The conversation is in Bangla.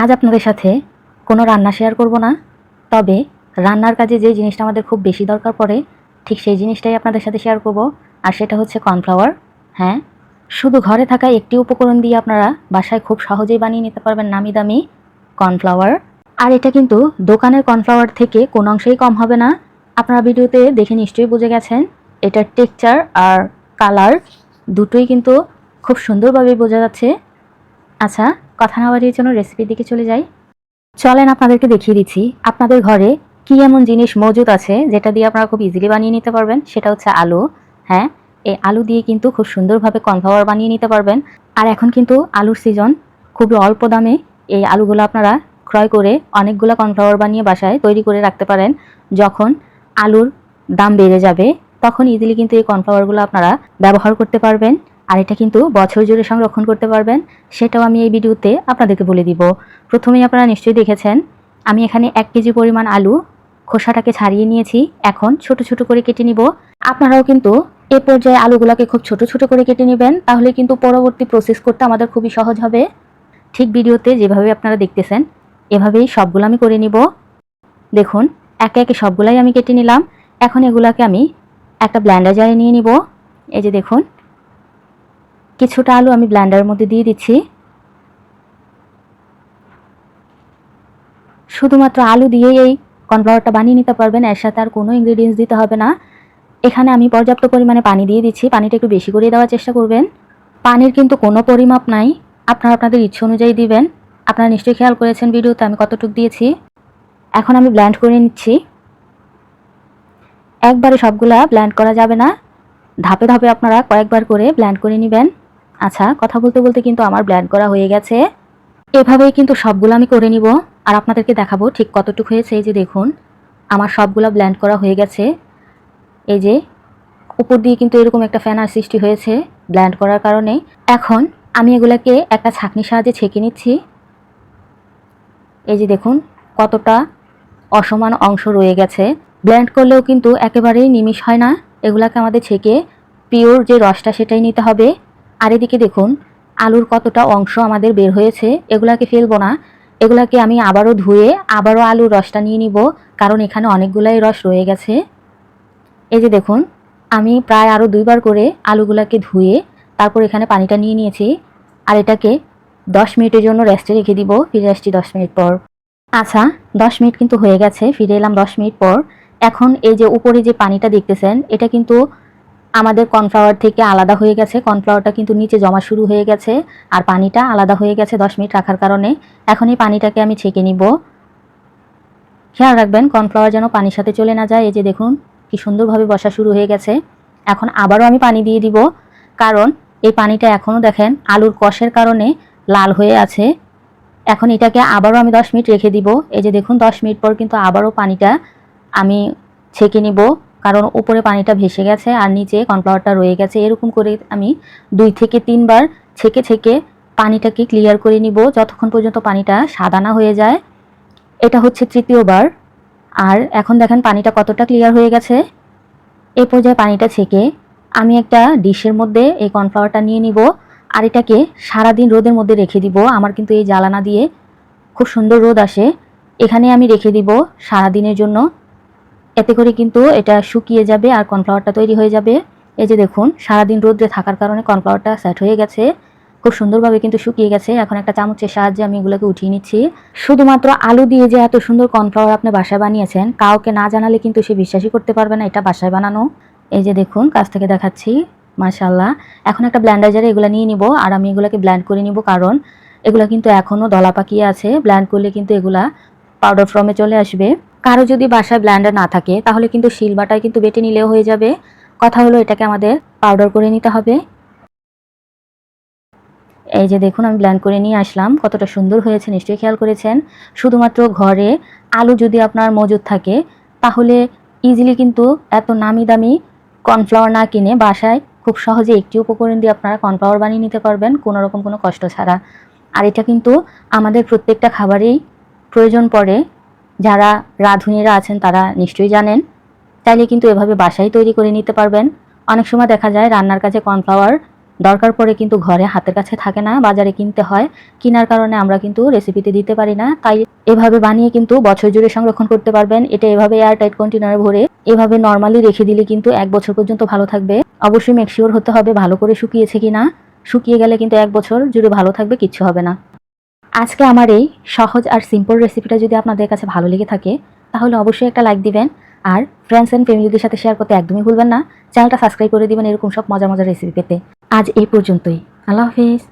আজ আপনাদের সাথে কোনো রান্না শেয়ার করব না। তবে রান্নার কাজে যে জিনিসটা আমাদের খুব বেশি দরকার পড়ে, ঠিক সেই জিনিসটাই আপনাদের সাথে শেয়ার করব। আর সেটা হচ্ছে কর্নফ্লাওয়ার হ্যাঁ? শুধু ঘরে থাকা একটি উপকরণ দিয়ে আপনারা বাসায় খুব সহজেই বানিয়ে নিতে পারবেন নামি দামি কর্নফ্লাওয়ার আর এটা কিন্তু দোকানের কর্নফ্লাওয়ার থেকে কোনো অংশেই কম হবে না। আপনারা ভিডিওতে দেখে নিশ্চয়ই বুঝে গেছেন, এটার টেক্সচার আর কালার দুটোই কিন্তু খুব সুন্দরভাবে বোঝা যাচ্ছে। আচ্ছা কথা না বাড়ির জন্য রেসিপির দিকে চলে যাই। চলেন আপনাদেরকে দেখিয়ে দিচ্ছি, আপনাদের ঘরে কি এমন জিনিস মজুদ আছে যেটা দিয়ে আপনারা খুব ইজিলি বানিয়ে নিতে পারবেন? সেটা হচ্ছে আলু। হ্যাঁ এই আলু দিয়ে কিন্তু খুব সুন্দরভাবে কর্নফ্লাওয়ার বানিয়ে নিতে পারবেন। আর এখন কিন্তু আলুর সিজন খুবই অল্প দামে এই আলুগুলো আপনারা ক্রয় করে অনেকগুলো কর্নফ্লাওয়ার বানিয়ে বাসায় তৈরি করে রাখতে পারেন। যখন আলুর দাম বেড়ে যাবে, তখন ইজিলি কিন্তু এই কর্নফ্লাওয়ারগুলো আপনারা ব্যবহার করতে পারবেন। আর এটা কিন্তু বছর জুড়ে সংরক্ষণ করতে পারবেন, সেটাও আমি এই ভিডিওতে আপনাদেরকে বলে দিব। প্রথমেই আপনারা নিশ্চয়ই দেখেছেন, আমি এখানে এক কেজি পরিমাণ আলু খোসাটাকে ছাড়িয়ে নিয়েছি। এখন ছোট ছোট করে কেটে নিব। আপনারাও কিন্তু এ পর্যায়ে আলুগুলোকে খুব ছোট ছোট করে কেটে নেবেন, তাহলে কিন্তু পরবর্তী প্রসেস করতে আমাদের খুবই সহজ হবে। ঠিক ভিডিওতে যেভাবে আপনারা দেখতেছেন, এভাবেই সবগুলো আমি করে নিব। দেখুন, একে একে সবগুলাই আমি কেটে নিলাম। এখন এগুলাকে আমি একটা ব্ল্যান্ডার জারে নিয়ে নিব। এই যে দেখুন কিছুটা আলু আমি ব্ল্যান্ডারের মধ্যে দিয়ে দিচ্ছি। শুধুমাত্র আলু দিয়েই এই কর্নফ্লাওয়ারটা বানিয়ে নিতে পারবেন, এর সাথে আর কোনো ইনগ্রেডিয়েন্টস দিতে হবে না। এখানে আমি পর্যাপ্ত পরিমাণে পানি দিয়ে দিচ্ছি, পানিটা একটু বেশি করে দেওয়ার চেষ্টা করবেন। পানির কিন্তু কোনো পরিমাপ নাই, আপনারা আপনাদের ইচ্ছে অনুযায়ী দিবেন। আপনারা নিশ্চয়ই খেয়াল করেছেন ভিডিওতে আমি কতটুকু দিয়েছি। এখন আমি ব্ল্যান্ড করে নিচ্ছি। একবারে সবগুলা ব্ল্যান্ড করা যাবে না। ধাপে ধাপে আপনারা কয়েকবার করে ব্ল্যান্ড করে নেবেন। আচ্ছা কথা বলতে বলতে কিন্তু আমার ব্ল্যান্ড করা হয়ে গেছে। এভাবেই কিন্তু সবগুলো আমি করে নিব। আর আপনাদেরকে দেখাবো ঠিক কতটুকু হয়েছে। এই যে দেখুন, আমার সবগুলো ব্ল্যান্ড করা হয়ে গেছে। এই যে, উপর দিয়ে কিন্তু এরকম একটা ফ্যানার সৃষ্টি হয়েছে ব্ল্যান্ড করার কারণে। এখন আমি এগুলাকে একটা ছাঁকনির সাহায্যে ছেঁকে নিচ্ছি। এই যে দেখুন, কতটা অসমান অংশ রয়ে গেছে। ব্ল্যান্ড করলেও কিন্তু একেবারেই নিমিষ হয় না। এগুলাকে আমাদের ছেঁকে পিওর যে রসটা সেটাই নিতে হবে। আর এদিকে দেখুন, আলুর কতটা অংশ আমাদের বের হয়েছে, এগুলাকে ফেলব না। এগুলাকে আমি আবারও ধুয়ে আবারও আলুর রসটা নিয়ে নিব, কারণ এখানে অনেকগুলাই রস রয়ে গেছে। এই যে দেখুন, আমি প্রায় আরও দুইবার করে আলুগুলাকে ধুয়ে তারপর এখানে পানিটা নিয়ে নিয়েছি, আর এটাকে দশ মিনিটের জন্য রেস্টে রেখে দিব, ফিরে আসছি দশ মিনিট পর। আচ্ছা দশ মিনিট কিন্তু হয়ে গেছে, ফিরে এলাম দশ মিনিট পর। এখন এই যে উপরে যে পানিটা দেখতেছেন, এটা কিন্তু আমাদের কর্নফ্লাওয়ার থেকে আলাদা হয়ে গেছে। কর্নফ্লাওয়ারটা কিন্তু নিচে জমা শুরু হয়ে গেছে আর পানিটা আলাদা হয়ে গেছে দশ মিনিট রাখার কারণে। এখন এই পানিটাকে আমি ছেঁকে নিব। খেয়াল রাখবেন, কর্নফ্লাওয়ার যেন পানির সাথে চলে না যায়। এই যে দেখুন, কি সুন্দরভাবে বসা শুরু হয়ে গেছে। এখন আবারও আমি পানি দিয়ে দিব। কারণ এই পানিটা এখনও দেখেন, আলুর কষের কারণে লাল হয়ে আছে। এখন এটাকে আবারও আমি দশ মিনিট রেখে দিব। এই যে দেখুন, দশ মিনিট পর কিন্তু আবারও পানিটা আমি ছেঁকে নিব। কারণ উপরে পানিটা ভেসে গেছে আর নিচে কর্নফ্লাওয়ারটা রয়ে গেছে। এরকম করে আমি দুই থেকে তিনবার ছেঁকে ছেঁকে পানিটাকে ক্লিয়ার করে নিব যতক্ষণ পর্যন্ত পানিটা সাদা না হয়ে যায়। এটা হচ্ছে তৃতীয়বার আর এখন দেখেন পানিটা কতটা ক্লিয়ার হয়ে গেছে। এই পর্যায়ে পানিটা ছেঁকে আমি একটা ডিশের মধ্যে এই কর্নফ্লাওয়ারটা নিয়ে নিব আর এটাকে সারাদিন রোদের মধ্যে রেখে দিব। আমার কিন্তু এই জ্বালানা দিয়ে খুব সুন্দর রোদ আসে। এখানে আমি রেখে দিব সারাদিনের জন্য। এতে করে কিন্তু এটা শুকিয়ে যাবে আর কর্নফ্লাওয়ারটা তৈরি হয়ে যাবে। এই যে দেখুন, সারাদিন রোদ্রে থাকার কারণে কর্নফ্লাওয়ারটা সেট হয়ে গেছে। খুব সুন্দরভাবে কিন্তু শুকিয়ে গেছে। এখন একটা চামচের সাহায্যে আমি এগুলোকে উঠিয়ে নিচ্ছি। শুধুমাত্র আলু দিয়ে যে এত সুন্দর কর্নফ্লাওয়ার আপনি বাসায় বানিয়েছেন, কাউকে না জানালে কিন্তু সে বিশ্বাসই করতে পারবে না এটা বাসায় বানানো। এই যে দেখুন, কাছ থেকে দেখাচ্ছি মাশাল্লাহ এখন একটা ব্ল্যান্ডার জারে এগুলো নিয়ে নিব আর আমি এগুলোকে ব্ল্যান্ড করে নিব কারণ এগুলো কিন্তু এখনও দলা পাকিয়ে আছে। ব্ল্যান্ড করলে কিন্তু এগুলা পাউডার ফর্মে চলে আসবে। কারও যদি বাসায় ব্ল্যান্ডার না থাকে, তাহলে কিন্তু শিলবাটায় কিন্তু বেটে নিলেও হয়ে যাবে। কথা হলো এটাকে আমাদের পাউডার করে নিতে হবে। এই যে দেখুন, আমি ব্ল্যান্ড করে নিয়ে আসলাম। কতটা সুন্দর হয়েছে, নিশ্চয়ই খেয়াল করেছেন। শুধুমাত্র ঘরে আলু যদি আপনার মজুদ থাকে, তাহলে ইজিলি কিন্তু এত নামি দামি কর্নফ্লাওয়ার না কিনে বাসায় খুব সহজে একটি উপকরণ দিয়ে আপনারা কর্নফ্লাওয়ার বানিয়ে নিতে পারবেন, কোনো রকম কোনো কষ্ট ছাড়া। আর এটা কিন্তু আমাদের প্রত্যেকটা খাবারেই প্রয়োজন পড়ে। যারা রাঁধুনিরা আছেন তারা নিশ্চয়ই জানেন। চাইলে কিন্তু এভাবে বাসায় তৈরি করে নিতে পারবেন। অনেক সময় দেখা যায় রান্নার কাছে কর্নফ্লাওয়ার দরকার পড়ে কিন্তু ঘরে হাতের কাছে থাকে না, বাজারে কিনতে হয়। কেনার কারণে আমরা কিন্তু রেসিপিতে দিতে পারি না। তাই এভাবে বানিয়ে কিন্তু বছর জুড়ে সংরক্ষণ করতে পারবেন। এটা এভাবে এয়ারটাইট কন্টেনারে ভরে এভাবে নর্মালি রেখে দিলে কিন্তু এক বছর পর্যন্ত ভালো থাকবে। অবশ্যই মেকশিওর হতে হবে ভালো করে শুকিয়েছে কিনা। শুকিয়ে গেলে কিন্তু এক বছর জুড়ে ভালো থাকবে, কিচ্ছু হবে না। আজকে আমার এই সহজ আর সিম্পল রেসিপিটা যদি আপনাদের কাছে ভালো লেগে থাকে, তাহলে অবশ্যই একটা লাইক দিবেন। আর ফ্রেন্ডস অ্যান্ড ফ্যামিলিদের সাথে শেয়ার করতে একদমই ভুলবেন না। চ্যানেলটা সাবস্ক্রাইব করে দিবেন এরকম সব মজা মজার রেসিপি পেতে। আজ এই পর্যন্তই। আল্লাহ হাফিজ।